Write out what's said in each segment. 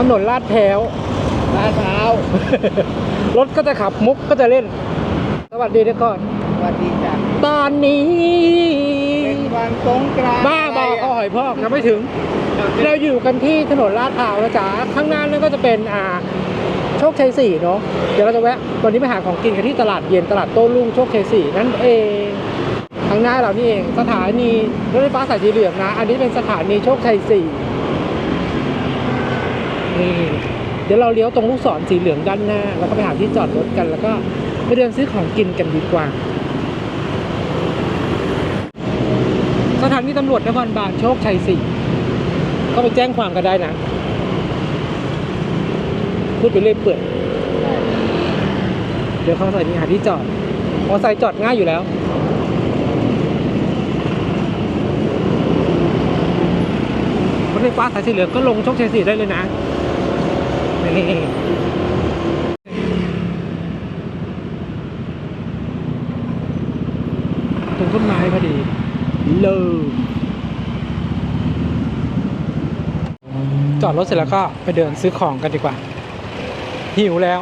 ถนนลาดแถวลาดพร้าวรถก็จะขับมุกก็จะเล่น สวัสดีทุกคนสวัสดีจ้ะตอนนี้เป็นวันสงกรานต์บ้าบอข้าวหอยพอกยังไม่ถึง เราอยู่กันที่ถนนลาดพร้าวนะจ๊ะข้างหน้านั่นก็จะเป็นอ่าโชคชัยสี่เนาะเดี๋ยวเราจะแวะวันนี้ไปหาของกินกันที่ตลาดเย็นตลาดโต้รุ่งโชคชัยสี่นั่นเองข้างหน้าเรานี่เองสถานีรถไฟฟ้าสายสีเหลืองนะ อันนี้เป็นสถานีโชคชัยสี่ นี่เดี๋ยวเราเลี้ยวตรงลูกศรสีเหลืองด้านหน้า แล้วก็ไปหาที่จอดรถกัน แล้วก็ไปเดินซื้อของกินกันดีกว่า สถานีตำรวจนครบาลโชคชัยสี่ก็ไปแจ้งความกันได้นะ พูดไปเรื่อยเปื่อยเดี๋ยวเขาใส่นี่หาที่จอดมอไซค์จอดง่ายอยู่แล้วรถไฟฟ้าสายสีเหลืองก็ลงโชคชัยสี่ได้เลยนะ ตรงต้นไม้พอดีเลยจอดรถเสร็จแล้วก็ไปเดินซื้อของกันดีกว่า หิวแล้ว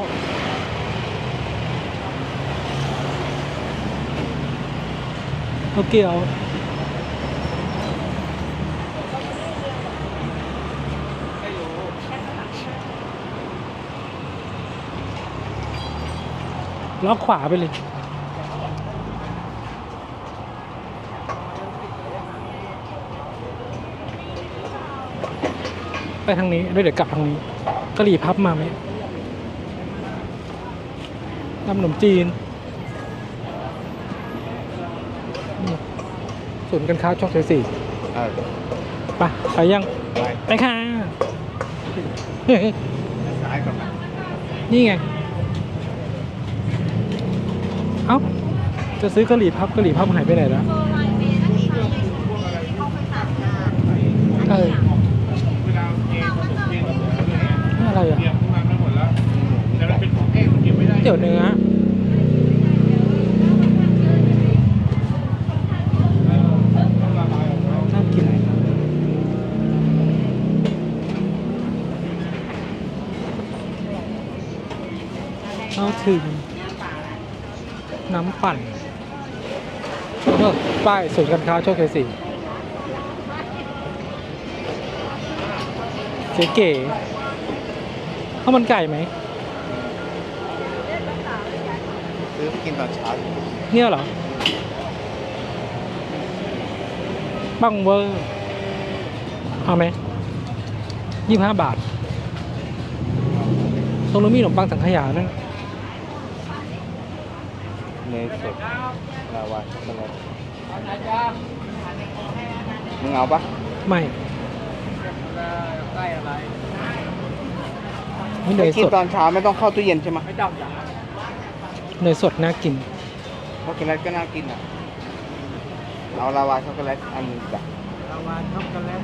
โอเคเอา ล็อกขวาไปเลย ไปทางนี้ด้วยเดี๋ยวกลับทางนี้กะหรี่พับมาไหมทำขนมจีนนี่ศูนย์การค้าโชคชัยสี่เออไปไปยัง ไปไปค่ะซ้ายก่อนนะนี่ไง เอ้า จะซื้อกะหรี่พับกะหรี่พับหายไปไหนแล้วเออนี่อะไรอะเตี๋ยวเนื้อน่ากินเข้าถึง น้ำปั่นเออป้ายศูนย์การค้าโชคชัยสี่เก๋ๆข้าวมันไก่ไหมซื้อไปกินตอนเช้าเนี่ยเหรอ บังเวอร์ เอาไหมยี่ห้าบาท ตรงนู้นมีขนมปังสังขยาด้วย เนยสดลาวาช็อกโกแลตมึงเอาปะไม่ไม่เนยกินสดตอนเช้าไม่ต้องเข้าตู้เย็นใช่ไหมไม่ต้องเนยสดน่ากินช็อกโกแลตก็น่ากินอะเอาลาวาช็อกโกแลตอันหนึงจ้ะลาวาช็อกโกแลต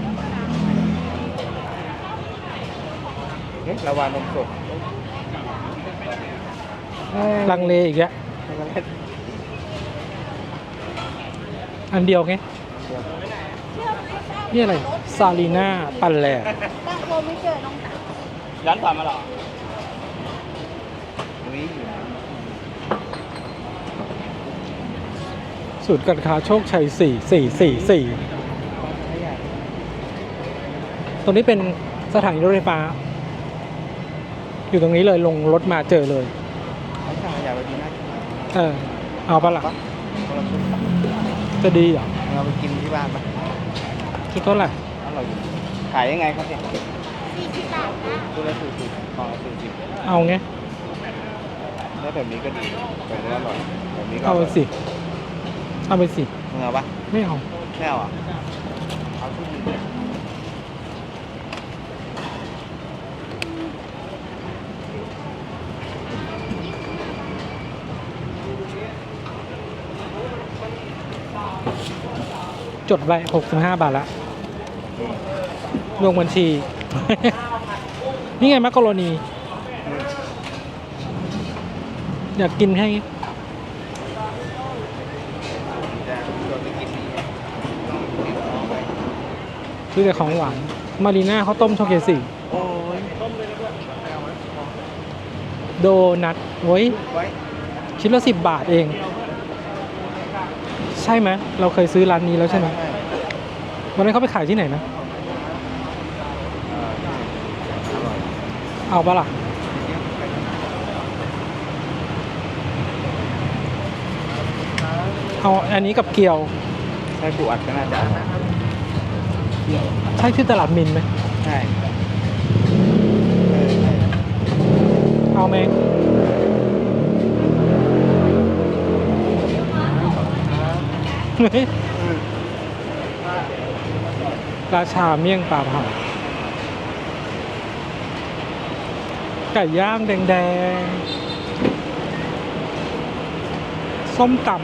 เอ๊ะลาวานมสดลังเลอีกแล้ว ช็อกโกแลตอันเดียวไงนี่อะไรซาลีน่าปันแหลกตั้งโคไม่เจอน้องสาวร้านผ่านมาหรออุ้ยอยู่นะศูนย์การค้าโชคชัยสี่สี่สี่สี่ไม่อยากตรงนี้เป็นสถานีรถไฟฟ้า อยู่ตรงนี้เลยลงรถมาเจอเลย เขาสั่งขยะไปดีน่ากิน เออ เอาปะล่ะปะคนละชุดปะจะดีเหรอมึงเอาไปกินที่บ้านปะชุดเท่าไหร่อร่อยอยู่ขายยังไงครับเนี่ยสี่สิบบาทนะตัวละสี่สิบกล่องละสี่สิบเอาไงแล้วแบบนี้ก็ดีแบบนี้อร่อยแบบนี้ก็เอาอไปร่อยสิเอาไปสิมึงเอาปะไม่เอา ไม่เอาอะเอาชุดนี้เลย จดไว้หกสิบห้าบาทละลงบัญชี นี่ไงมักกะโรนีอยากกินให้ซื้อแต่ของหวาน มารีน่าเขาวต้มช็อกโกแลตสีโอ้ยโดนัทโอ้ยชิ้นละสิบบาทเอง ใช่ไหมเราเคยซื้อร้านนี้แล้วใช่ไหมวันนั้นเขาไปขายที่ไหนนะเอาปะล่ะเอาอันนี้กับเกียวใช่ปูอัดก็น่าจะใช่ที่ตลาดมินไหมใช่เอาไหม ราชาเมี่ยงปลาเผาไก่ย่างแดงๆ ส้มตำ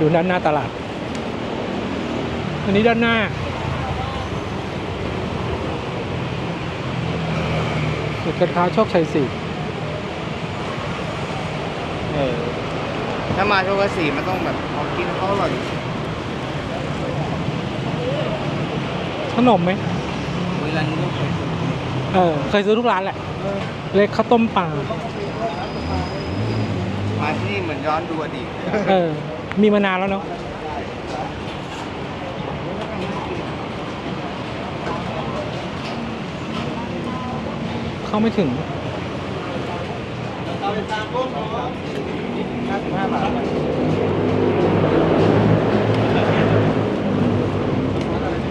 ดูด้านหน้าตลาด อันนี้ด้านหน้า สุดการค้าโชคชัยสี่เออ ถ้ามาโชคสีมันต้องแบบของกินเขาอร่อยขนมไหมเวลานี้ก็เคยเออ เคยซื้อทุกร้านแหละเล็กข้าวต้มปลามาที่นี่เหมือนย้อนดูอดีตเออ มีมานานแล้วเนาะเข้าไม่ถึง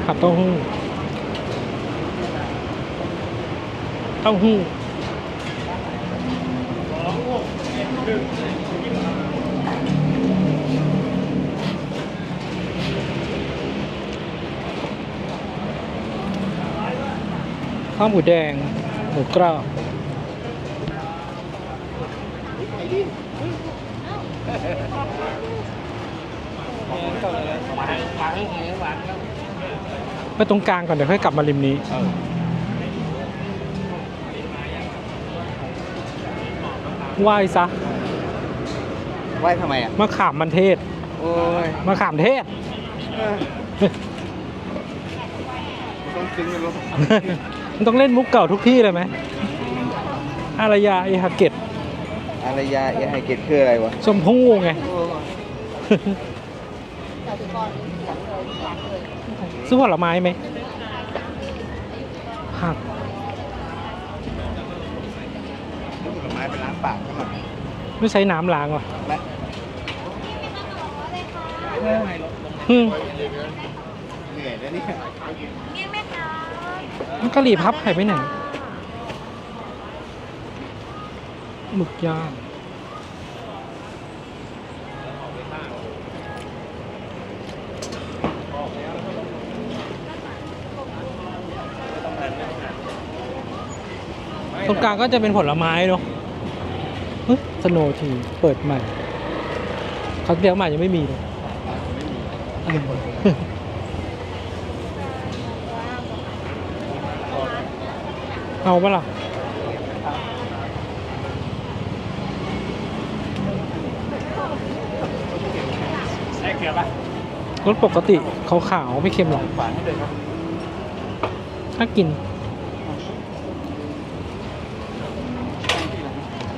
ขับเต้าหู้เต้าหู้ข้าวหมูแดงหมูกรอบ ไปตรงกลางก่อนเดี๋ยวค่อยกลับมาริมนี้ไหว้ซะไหว้ทำไมอะ มะขามมันเทศโอ้ยมะขามเทศ เออต้องซึ้งกันลูกมันต้องเล่นมุกเก่าทุกที่เลยไหมอารยาเอฮาเกตอารยาเอไฮเกตคืออะไรวะชมพู่ไง ซื้อผลไม้ไหมหักผลไม้เป็นล้างปากใช่ไหมไม่ใช้น้ำล้างว่ะและอืมเหนื่อยแล้วเนี่ยนี่ไหมคะมันกะหรี่พับหายไปไหนหมึกย่าง ตรงกลางก็จะเป็นผลไม้เนาะสโนทีเปิดใหม่เขาเดียวใหม่ยังไม่มีเลยเอาปะล่ะรสปกติขาวๆไม่เค็มหรอกนให้เลยครับถ้ากิน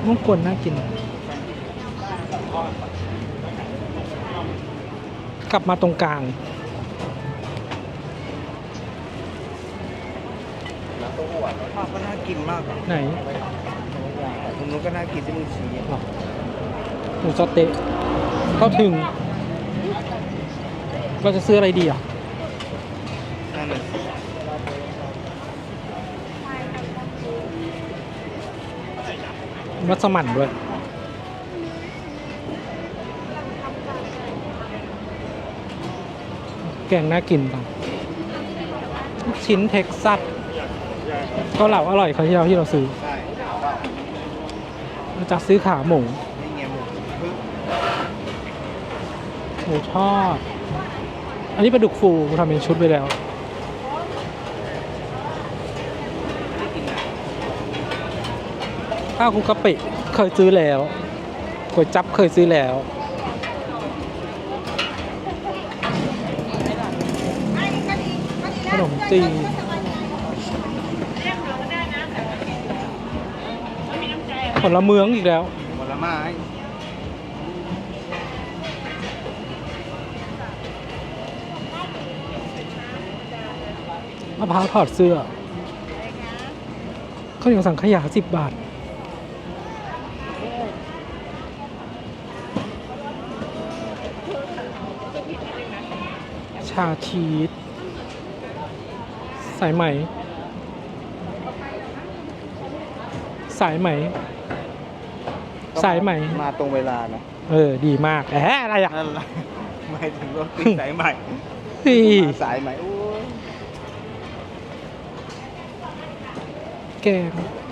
มุกกวนน่ากิน กลับมาตรงกลาง ข้าวก็น่ากินมากอะไหนตรงนู้นก็น่ากินที่มึงชี้อะหรอหมูสะเต๊ะเข้าถึง เราจะซื้ออะไรดีอะ นั่นเลย มัสมั่นด้วย แกงน่ากินจังลูกชิ้นเท็กซัสเก็เหลาอร่อยครั้งที่เราที่เราซื้อใช่เราจะซื้อขาหมูนี่ไงหมูปึ๊บหมูทอด อันนี้ปลาดุกฟูทำเป็นชุดไปแล้ว ที่กินอะ ข้าวคลุกกะปิเคยซื้อแล้วก๋วยจับเคยซื้อแล้ว ขนมจีนผลเมืองอีกแล้วผลไม้มะพร้าวถอดเสื้อข้าวเหนียวสังขยาสิบบาท ชาชีสสายไหม สายไหม สายไหม มาตรงเวลานะเออ ดีมากแอะอะไรอะนั่นแหละไม่ถึงรถติดสายใหม่นี่มาสายใหม่โอ้ยแกง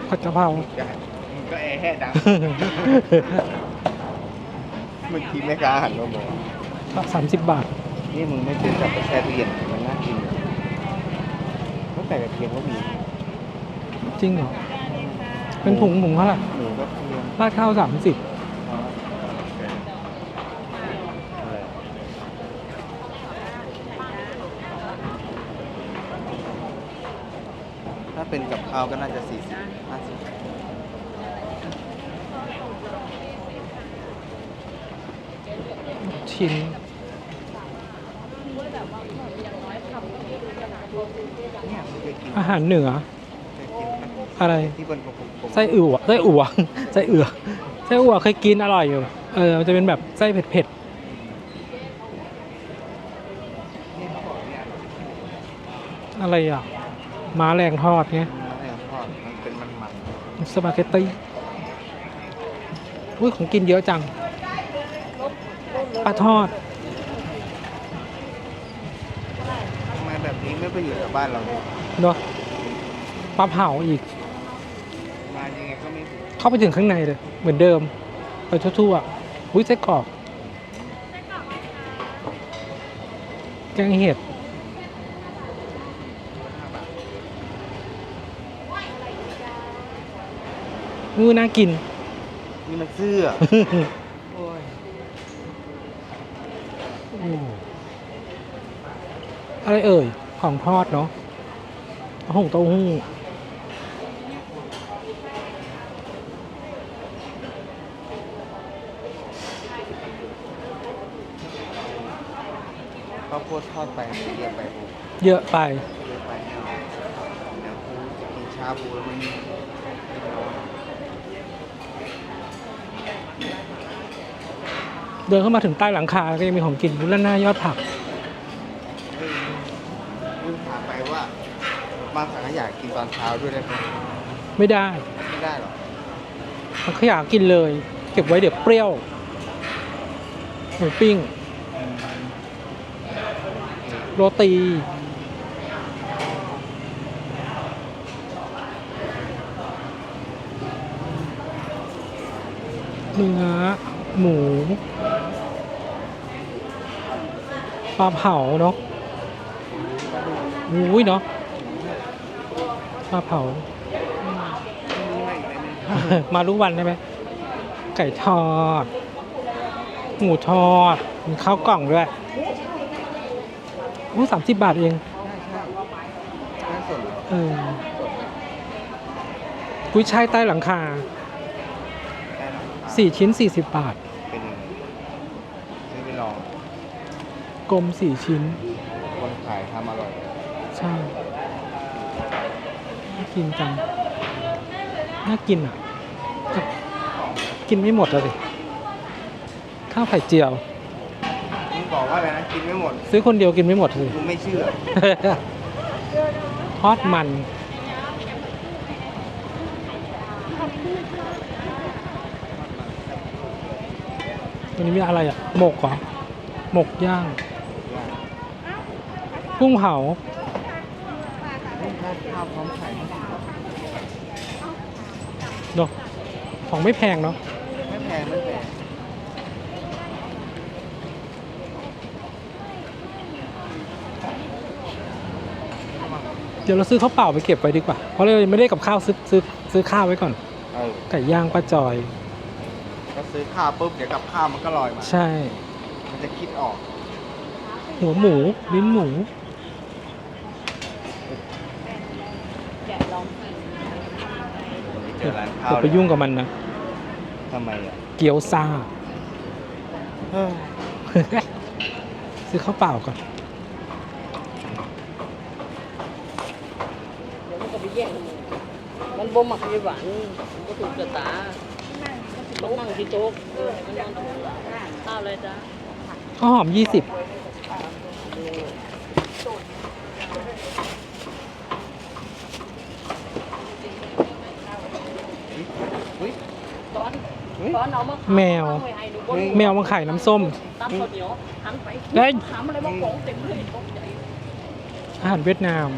ผัดกะเพราจ้ะมึงก็แอร์แห่ดังเมื่อกี้แม่ค้าหันมาบอกสามสิบบาท นี่มึงไม่ซื้อกลับไปแช่ตู้เย็นมันน่ากินตั้งแต่กระเทียมก็มีจริงเหรอ เป็นถุงถุงเท่าไหร่หมูก็เทียมราดข้าวสามสิบอะไรถ้าเป็นกับข้าวก็น่าจะสี่สิบห้าสิบชิ้น เนี่ยมึงเคยกินอาหารเหนือ เคยกินไหมอะไร ที่เป็นผมผมไส้อั่วไส้อั่ว ไส้เอือไส้อั่วเคยกินอร่อยอยู่ เออ มันจะเป็นแบบไส้เผ็ดนี่เขาบอกเนี่ยๆ อะไรอะ ม้าแรงทอดเงี้ย อะไรของทอดมันเป็นมันมันสปาเกตตี้ อุ้ยของกินเยอะจัง ปลาทอด ทำไม แบบนี้ไม่ไปอยู่แถวบ้านเราเนี่ยเนาะปลาเผาอีก มายังไงก็ไม่ถึงเข้าไปถึงข้างในเลย เหมือนเดิมไปทั่วๆอุ้ยไส้กรอกแกงเห็ดงูน่ากิน นี่มันเสื้อ โอ้ยอะไรเอ่ย ของทอดเนาะเต้าหู้เต้าหู้ข้าวโพดทอดไปเรียบไปบูเยอะไปเรียบไปไม่เอาเดี๋ยวกูจะกินชาบูแล้วมันเดินเข้ามาถึงใต้หลังคาก็ยังมีของกินอยู่ด้านหน้ายอดผัก ลืมถามไปว่าบางสังขยากินตอนเช้าด้วยได้ไหมไม่ได้ไม่ได้หรอมันขยะกินเลย เก็บไว้เดี๋ยวเปรี้ยวหมูปิ้ง โรตีเนื้อหมู ปลาเผาเนาะอุ้ยเนาะ ปลาเผานี่ไม่อีกเลยมารู้วันได้ไหมไก่ทอด หมูทอด มีข้าวกล่องด้วยโอ้สามสิบบาทเองใช่ใช่น่าสนเหรอเออกุ้ยช่ายใต้หลังคาได้หรอสี่ชิ้นสี่สิบบาท เป็นยังไงซื้อไปลอง กลมสี่ชิ้น คนขายทำอร่อย ใช่น่า กินจัง น่ากินอะแต่กินไม่หมดเลยข้าวไข่เจียวมึงบอกว่าอะไรนะ กินไม่หมด ซื้อคนเดียวกินไม่หมดเลยกูไม่เชื่อ ทอดมัน ตัวนี้มีอะไรอะ หมกเหรอ หมกย่างกุ้งเผาข้าวพร้อมไข่ เนาะของไม่แพงเนาะไม่แพงไม่แพงเดี๋ยวเราซื้อข้าวเปล่าไปเก็บไว้ดีกว่า เพราะเรายังไม่ได้กับข้าวซื้อซื้อซื้อข้าวไว้ก่อนเออไก่ย่างป้าจอย ก็ซื้อข้าวปุ๊บเดี๋ยวกับข้าวมันก็ลอยมา ใช่ มันจะคิดออก หัวหมูลิ้นหมู เจอร้านข้าอย่าวไปยุ่งกับมันนะเทำไมอะเกี๊ยวซ่า เออซื้อข้าวเปล่าก่อน เดี๋ยวมันก็ไปแย่งมันบ่มักมีหวานมันก็ถูกกระตาต้องนั่งที่โต๊ะเออให้มันนั่งถูกข้าวอะไรจ๊ะข้าวหอมยี่สิบ อุ้ย ตอนตอนเอามา แมว แมวมาขายน้ำส้มตำข้าวเหนียวหันไปเฮ้ยอะไรมาของเต็มเลยอาหารเวียดนาม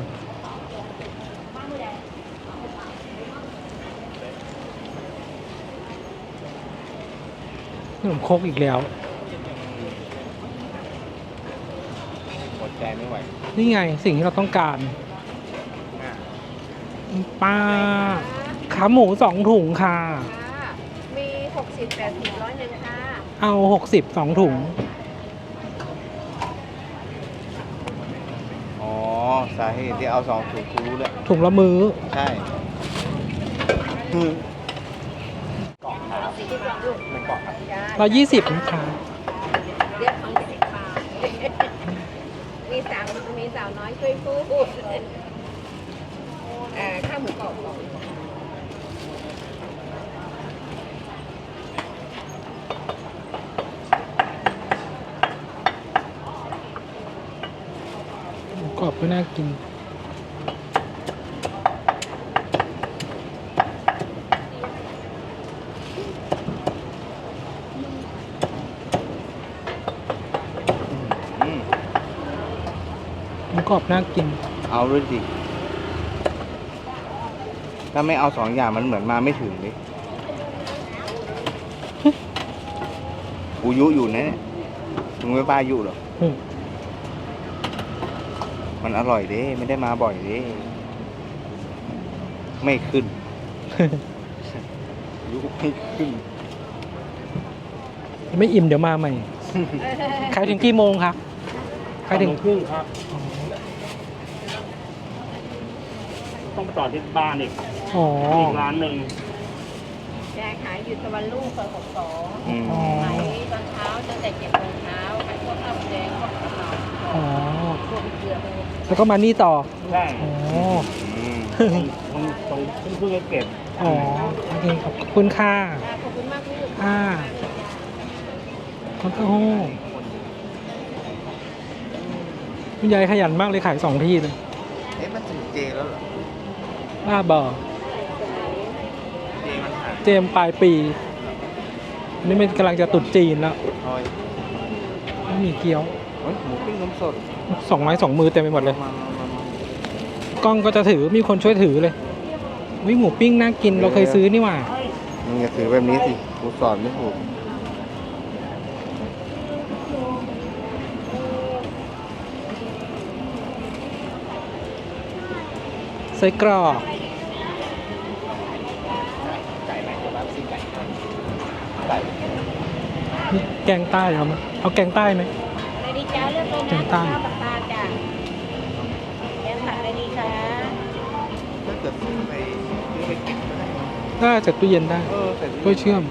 ขนมครกอีกแล้วหมดใจไม่ไหวนี่ไงสิ่งที่เราต้องการปลาขาหมูสองถุงค่ะ สิบแปดสิบร้อยหนึ่งค่ะเอาหกสิบสองถุง อ๋อ สาเหตุที่เอาสองถุงกูรู้แล้วถุงละมือ้อ ใช่คือร้อยยี่สิบนะคะเรียกของสิบบาทมีสาวมีสาวน้อยช่วยพูดเอ่อข้าวหมูกรอบของ รอบก็น่ากินอืมหมูกรอบน่ากิน เอาด้วยสิ ถ้าไม่เอาสองอย่างมันเหมือนมาไม่ถึงเลยกูยุอยู่นะเนี่ยมึงไม่บ้ายุหรอกอื มมันอร่อยเด้ไม่ได้มาบ่อยเด้ไม่ขึ้น ยุไม่ขึ้น ไม่อิ่มเดี๋ยวมาใหม่ ขายถึงกี่โมงคะขายถึงครึ่งครับ ต้องต่อที่บ้านอีกอ๋ออีกร้านหนึ่งแกขายอยู่ตะวันลูกซอยหกสองอืมอ๋อขายตอนเช้าตั้งแต่เจ็ดโมงเช้าขายพวกข้าวแดงพวกกะเพรา อ๋อพวกเกลือพวกแล้วก็มานี่ต่อ ใช่อ๋ออืมตรงตรงเพิ่งเพิ่งเก็บอ๋อ โอเคขอบคุณค่ะขอบคุณมากพี่อ่าขอบคุณคุณยายขยันมากเลยขายสองที่เลยเอ๊ะมันถึงเจแล้วเหรอ บ้าบอเจมันหายเจมส์ปลายปี อันนี้มันกำลังจะตรุดจีนแล้ว โอ้ยไม่มีเกี๊ยว เฮ้ยหมูปิ้งนมสดสองไม้สองมือเต็มไปหมดเลย มามามามากล้องก็จะถือมีคนช่วยถือเลยวิหมูปิ้งน่ากินเราเคยซื้อนี่หว่า มึงอย่าถือแบบนี้สิกูสอนไม่ถูกไส้กรอกนี่แกงใต้เอาไหมเอาแกงใต้ไหมอะไรดี จ้าเลือยนะแกงใต้ข้าวปลาจ้ะแกงผัดอะไรดีคะถ้าเกิดซื้อไปซื้อไปเก็บก็ได้นะน่าจะตู้เย็นได้เออแต่กล้วยเชื่อม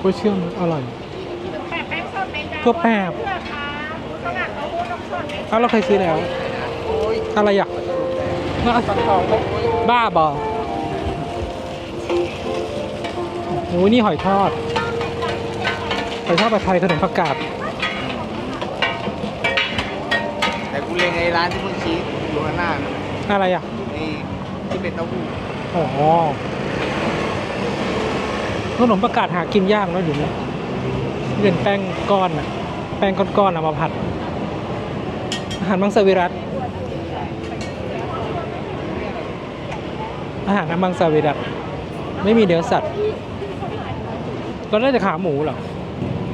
กล้วยเชื่อมอร่อยแปะแป้งสดไหมจ๊ะทั่วแปบเพื่อค่ะสลัดเต้าหู้นมสดไหมอ้าวเราเคยซื้อแล้ว อะไรอะบ้าบอโอ้ยนี่หอยทอดหอยทอดผัดไทยขนมผักกาด แต่กูเล็งไอ้ ร้านที่มึงชี้อยู่ข้างหน้านั่นน่ะอะไรอะไอ้ที่เป็นเต้าหู้อ๋อขนมผักกาดหากินยากเนอะอยู่นี้เป็นแป้งก้อนอะแป้งก้อนๆเอามาผัด อาหารมังสวิรัตอาหารมังสวิรัตไม่มีเนื้อสัตว์เราได้แต่ขาหมูเหรอ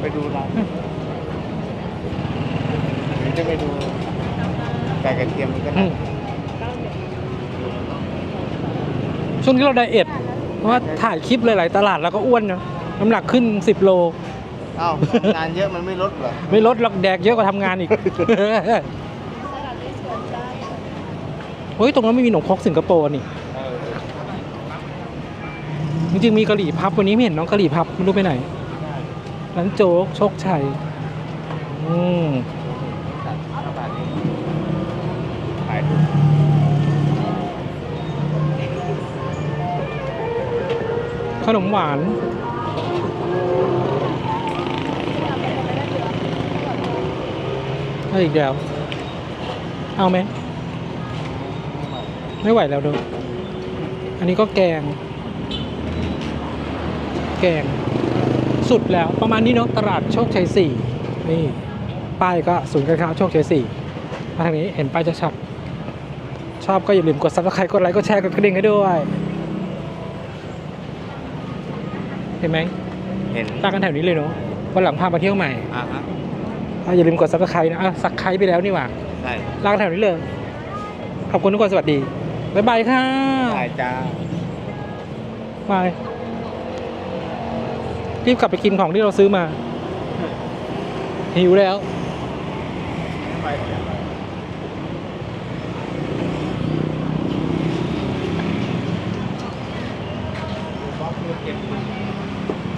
ไปดูร้านหรือจะไปดู ไก่กระเทียมนี่ก็อืได้มช่วงนี้เราไดเอทเพราะว่าถ่ายคลิปหลายๆตลาดแล้วก็อ้วนเนอะน้ำหนักขึ้น 10 โล เอ้าวงานเยอะมันไม่ลดเหรอไม่ลดหรอกแดกเยอะกว่าทำงานอีก เฮ้ย ตรงนั้นไม่มีหนมครกสิงคโปร์นี่เออจริงๆมีกะหรี่พับวันนี้ไม่เห็นน้องกะหรี่พับไม่รู้ไปไหนร้านโจ๊กโชคชัย อืม นมหวาน เอาอีกแล้ว เอาไหม ไม่ไหวแล้วเด้ออันนี้ก็แกง แกง สุดแล้วประมาณนี้เนาะตลาดโชคชัยสี่นี่ ป้ายก็ศูนย์การค้าโชคชัยสี่มาทางนี้เห็นป้ายชัดๆชอบก็อย่าลืมกดซับสไครต์กดไลค์กดแชร์กดกระดิ่งให้ด้วย เห็นไหมเห็นตั้งกันแถวนี้เลยเนาะวันหลังพามาเที่ยวใหม่อ่าฮะอะอย่าลืมกดซับสไครต์นะอะสักไครต์ไปแล้วนี่หว่าใช่ลากนแถวนี้เลย ขอบคุณทุกคนสวัสดี บ๊ายบายค่ะใช่จ้าบายรีบกลับไปกินของที่เราซื้อมา หิวแล้ว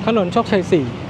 ถนนโชคชัย 4